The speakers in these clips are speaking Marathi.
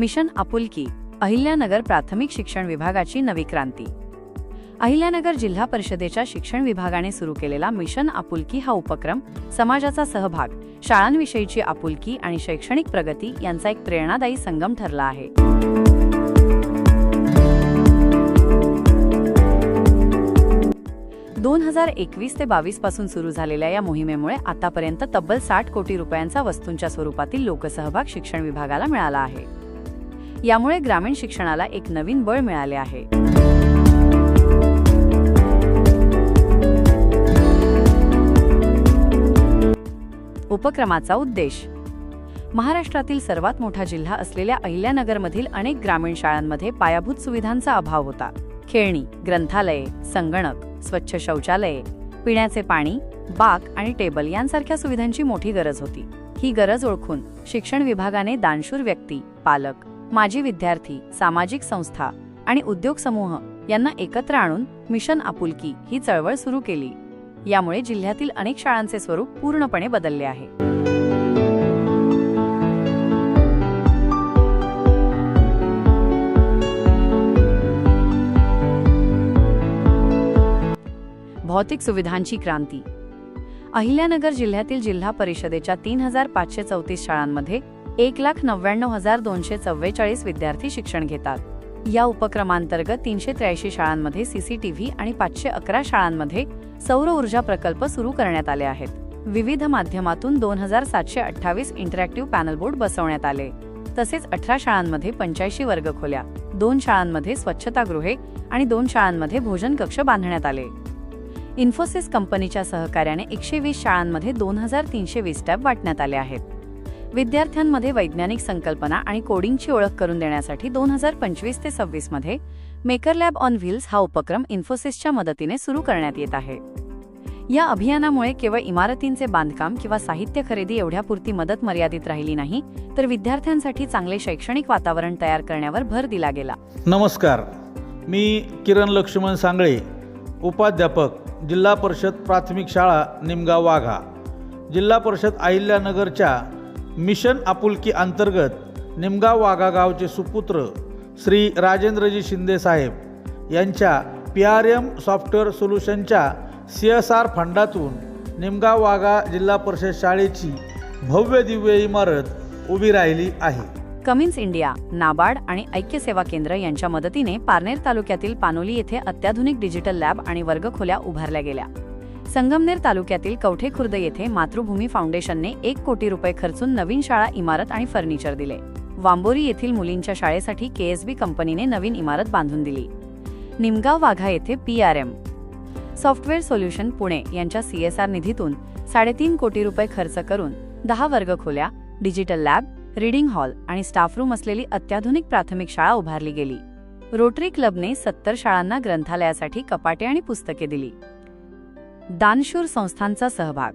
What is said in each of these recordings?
मिशन आपुलकी अहिल्यानगर प्राथमिक शिक्षण विभागाची नवी क्रांती. अहिल्यानगर जिल्हा परिषदेच्या शिक्षण विभागाने सुरू केलेला मिशन आपुलकी हा उपक्रम समाजाचा सहभाग शाळांविषयीची आपुलकी आणि शैक्षणिक प्रगती यांचा एक प्रेरणादायी संगम ठरला आहे. दोन हजार एकवीस ते बावीसपासून सुरू झालेल्या या मोहिमेमुळे आतापर्यंत तब्बल साठ कोटी रुपयांचा वस्तूंच्या स्वरूपातील लोकसहभाग शिक्षण विभागाला मिळाला आहे. यामुळे ग्रामीण शिक्षणाला एक नवीन बळ मिळाले आहे. उपक्रमाचा उद्देश. महाराष्ट्रातील सर्वात मोठा जिल्हा असलेल्या अहिल्यानगरमधील अनेक ग्रामीण शाळांमध्ये पायाभूत सुविधांचा अभाव होता. खेळणी ग्रंथालये संगणक स्वच्छ शौचालये पिण्याचे पाणी बाक आणि टेबल यांसारख्या सुविधांची मोठी गरज होती. ही गरज ओळखून शिक्षण विभागाने दानशूर व्यक्ती पालक माजी विद्यार्थी सामाजिक संस्था आणि उद्योग समूह यांना एकत्र आणून मिशन आपुलकी ही चळवळ सुरू केली. यामुळे जिल्ह्यातील अनेक शाळांचे स्वरूप पूर्णपणे बदलले आहे. भौतिक सुविधांची क्रांती अहिल्यानगर जिल्ह्यातील जिल्हा परिषदेच्या तीन हजार पाचशे चौतीस शाळांमध्ये एक लाख नव्याण्णव हजार दोनशे चव्वेचाळीस विद्यार्थी शिक्षण घेतात. या उपक्रमांतर्गत तीनशे त्र्याऐंशी शाळांमध्ये सीसीटीव्ही आणि पाचशे अकरा शाळांमध्ये सौर ऊर्जा प्रकल्प सुरू करण्यात आले आहेत. विविध माध्यमातून दोन हजार सातशे अठ्ठावीस इंटरॅक्टिव्ह पॅनल बोर्ड बसवण्यात आले. तसेच अठरा शाळांमध्ये पंच्याऐंशी वर्गखोल्या दोन शाळांमध्ये स्वच्छतागृहे आणि दोन शाळांमध्ये भोजन कक्ष बांधण्यात आले. इन्फोसिस कंपनीच्या सहकार्याने एकशे वीस शाळांमध्ये दोन हजार तीनशे वीस टॅब वाटण्यात आले आहेत. विद्यार्थ्यांमध्ये वैज्ञानिक संकल्पना आणि कोडिंगची ओळख करून देण्यासाठी दोन हजार पंचवीस ते सव्वीसमध्ये मेकर लॅब ऑन व्हील्स हा उपक्रम इन्फोसिसच्या मदतीने सुरू करण्यात येत आहे. या अभियानामुळे केवळ इमारतींचे बांधकाम किंवा साहित्य खरेदी एवढ्यापुरती मदत मर्यादित राहिली नाही तर विद्यार्थ्यांसाठी चांगले शैक्षणिक वातावरण तयार करण्यावर भर दिला गेला. नमस्कार. मी किरण लक्ष्मण सांगळे उपाध्यापक जिल्हा परिषद प्राथमिक शाळा निमगाव वाघा. जिल्हा परिषद अहिल्यानगरच्या मिशन आपुलकी अंतर्गत निमगाव वाघागावचे सुपुत्र श्री राजेंद्रजी शिंदे साहेब यांच्या पी आर एम सॉफ्टवेअर सोल्युशनच्या सी एस आर फंडातून निमगाव वाघा जिल्हा परिषद शाळेची भव्य दिव्य इमारत उभी राहिली आहे. कमिन्स इंडिया नाबार्ड आणि ऐक्य सेवा केंद्र यांच्या मदतीने पारनेर तालुक्यातील पानोली येथे अत्याधुनिक डिजिटल लॅब आणि वर्गखोल्या उभारल्या गेल्या. संगमनेर तालुक्यातील कवठे खुर्द येथे मातृभूमी फाउंडेशनने एक कोटी रुपये खर्चून नवीन शाळा इमारत आणि फर्निचर दिले. वांबोरी येथील मुलींच्या शाळेसाठी केएसबी कंपनीने नवीन इमारत बांधून दिली. निमगाव वाघा येथे P R M. Software solution Pune यांच्या सीएसआर निधीतून साडेतीन कोटी रुपये खर्च करून दहा वर्गखोल्या डिजिटल लॅब रीडिंग हॉल आणि स्टाफ रूम असलेली अत्याधुनिक प्राथमिक शाळा उभारली गेली. रोटरी क्लबने सत्तर शाळांना ग्रंथालयासाठी कपाटे आणि पुस्तके दिली. दानशूर संस्थांचा सहभाग.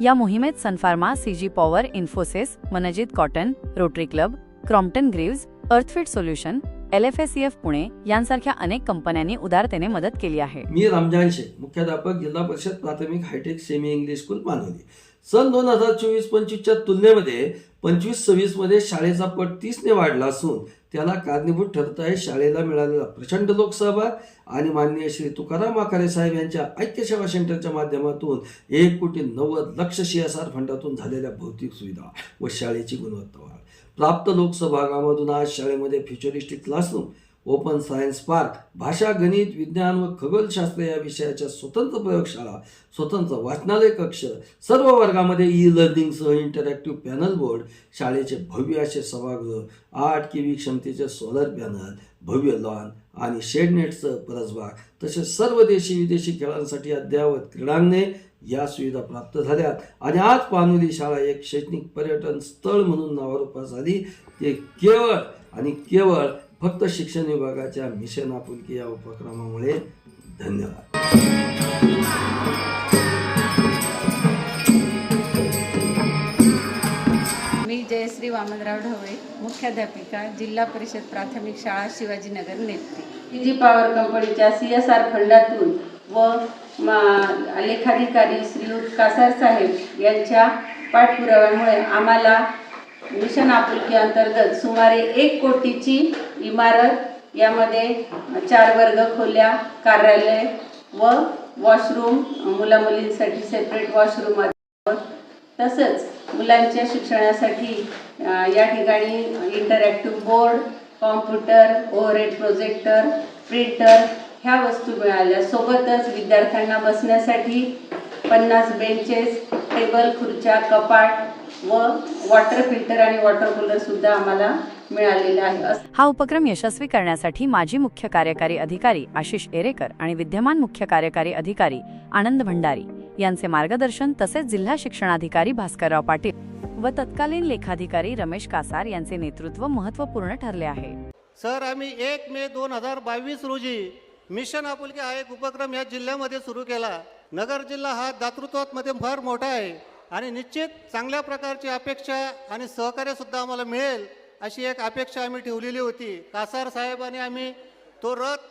या मोहिमेत Sun Pharma CG power Infosys Manjeet cotton rotary club Crompton Greaves Earthfit solution L F S F Pune यांसारख्या अनेक कंपन्यांनी उदारतेने मदत केली आहे. मी रमजान शेख मुख्याध्यापक जिल्हा परिषद प्राथमिक hi tech semi English school Manavali सन दोन हजार चोवीस पंचवीसच्या तुलनेमध्ये पंचवीस सव्वीसमध्ये शाळेचा पट तीसने वाढला असून त्याला कारणीभूत ठरत आहे शाळेला मिळालेला प्रचंड लोकसहभाग आणि माननीय श्री तुकाराम आखारे साहेब यांच्या ऐक्य सेवा सेंटरच्या माध्यमातून एक कोटी नव्वद लक्ष सी एस आर फंडातून झालेल्या भौतिक सुविधा व शाळेची गुणवत्ता वाढ. प्राप्त लोकसहभागामधून आज शाळेमध्ये futuristic classroom open science park भाषा गणित विज्ञान व खगोलशास्त्र या विषयाच्या स्वतंत्र प्रयोगशाळा स्वतंत्र वाचनालय कक्ष सर्व वर्गामध्ये ई लर्निंगसह इंटरॅक्टिव्ह पॅनल बोर्ड शाळेचे भव्य असे सभागृह आठ केवी क्षमतेचे सोलर पॅनल भव्य लॉन आणि शेडनेटचं परसबाग तसेच सर्व देशी विदेशी खेळांसाठी अद्ययावत क्रीडांगणे या सुविधा प्राप्त झाल्यात. आणि आज पानोली शाळा एक शैक्षणिक पर्यटन स्थळ म्हणून नावारूपास आली. ते केवळ आणि केवळ फक्त शिक्षण विभागाच्या मिशन आपुलकी या उपक्रमामुळे धन्यवाद. मी जयश्री वामनराव ढवळे मुख्याध्यापिका जिल्हा परिषद प्राथमिक शाळा शिवाजीनगर नेत्री जी पॉवर कंपनीच्या सी एस आर फंडातून व मा- लेखाधिकारी श्रीयुत कासार साहेब यांच्या पाठपुराव्यामुळे आम्हाला मिशन आपुलकी अंतर्गत सुमारे एक कोटीची इमारत यामध्ये चार वर्ग खोल्या कार्यालय व वॉशरूम मुला मुलींसाठी सेपरेट वॉशरूम तसंच मुलांच्या शिक्षणासाठी या ठिकाणी interactive board computer overhead projector printer ह्या वस्तू मिळाल्या. सोबतच विद्यार्थ्यांना बसण्यासाठी पन्नास बेंचेस टेबल खुर्च्या कपाट व वॉटर फिल्टर आणि वॉटर कूलर सुद्धा आम्हाला मिळालेले आहे. हा उपक्रम यशस्वी करण्यासाठी माजी मुख्य कार्यकारी अधिकारी आशिष एरेकर आणि विद्यमान मुख्य कार्यकारी अधिकारी आनंद भंडारी यांचे मार्गदर्शन तसेच जिल्हा शिक्षणाधिकारी भास्करराव पाटील व तत्कालीन लेखाधिकारी रमेश कासार यांचे नेतृत्व महत्त्वपूर्ण ठरले आहे. सर आम्ही एक मे दोन हजार बावीस रोजी मिशन आपुलकी हा एक उपक्रम या जिल्ह्यामध्ये सुरू केला. नगर जिल्हा हा दातृत्वामध्ये फार मोठा आहे. आणि निश्चित चांगल्या प्रकारची अपेक्षा आणि सहकार्यसुद्धा आम्हाला मिळेल अशी एक अपेक्षा आम्ही ठेवलेली होती. कासार साहेबांनी आम्ही तो रथ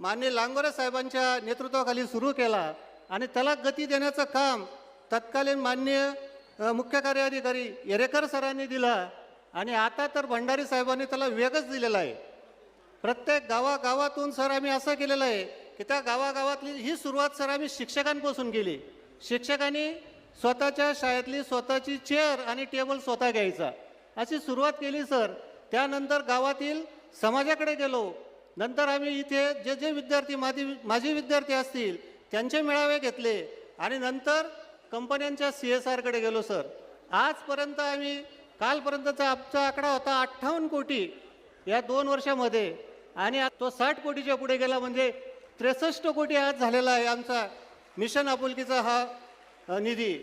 मान्य लांगोरे साहेबांच्या नेतृत्वाखाली सुरू केला आणि त्याला गती देण्याचं काम तत्कालीन मान्य मुख्य कार्याधिकारी येरेकर सरांनी दिला आणि आता तर भंडारी साहेबांनी त्याला वेगच दिलेला आहे. प्रत्येक गावागावातून सर आम्ही असं केलेलं आहे की त्या गावागावातली ही सुरुवात सर आम्ही शिक्षकांपासून केली. शिक्षकांनी स्वतःच्या शाळेतली स्वतःची चेअर आणि टेबल स्वतः घ्यायचा. अशी सुरुवात केली सर त्यानंतर गावातील समाजाकडे गेलो. नंतर आम्ही इथे जे जे विद्यार्थी माझी माझे विद्यार्थी असतील त्यांचे मेळावे घेतले. आणि नंतर कंपन्यांच्या सी एस आरकडे गेलो सर आजपर्यंत आम्ही कालपर्यंतचा आमचा आकडा होता अठ्ठावन्न कोटी या दोन वर्षामध्ये. आणि तो साठ कोटीच्या पुढे गेला म्हणजे त्रेसष्ट कोटी आज झालेला आहे आमचा मिशन आपुलकीचा हा निधी.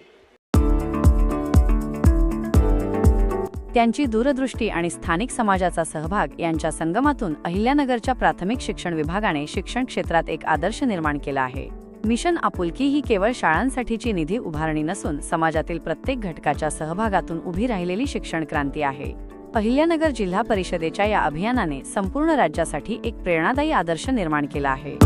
त्यांची दूरदृष्टी आणि स्थानिक समाजाचा सहभाग यांच्या संगमातून अहिल्यानगरच्या प्राथमिक शिक्षण विभागाने शिक्षण क्षेत्रात एक आदर्श निर्माण केला आहे. मिशन आपुलकी ही केवळ शाळांसाठीची निधी उभारणी नसून समाजातील प्रत्येक घटकाच्या सहभागातून उभी राहिलेली शिक्षण क्रांती आहे. अहिल्यानगर जिल्हा परिषदेच्या या अभियानाने संपूर्ण राज्यासाठी एक प्रेरणादायी आदर्श निर्माण केला आहे.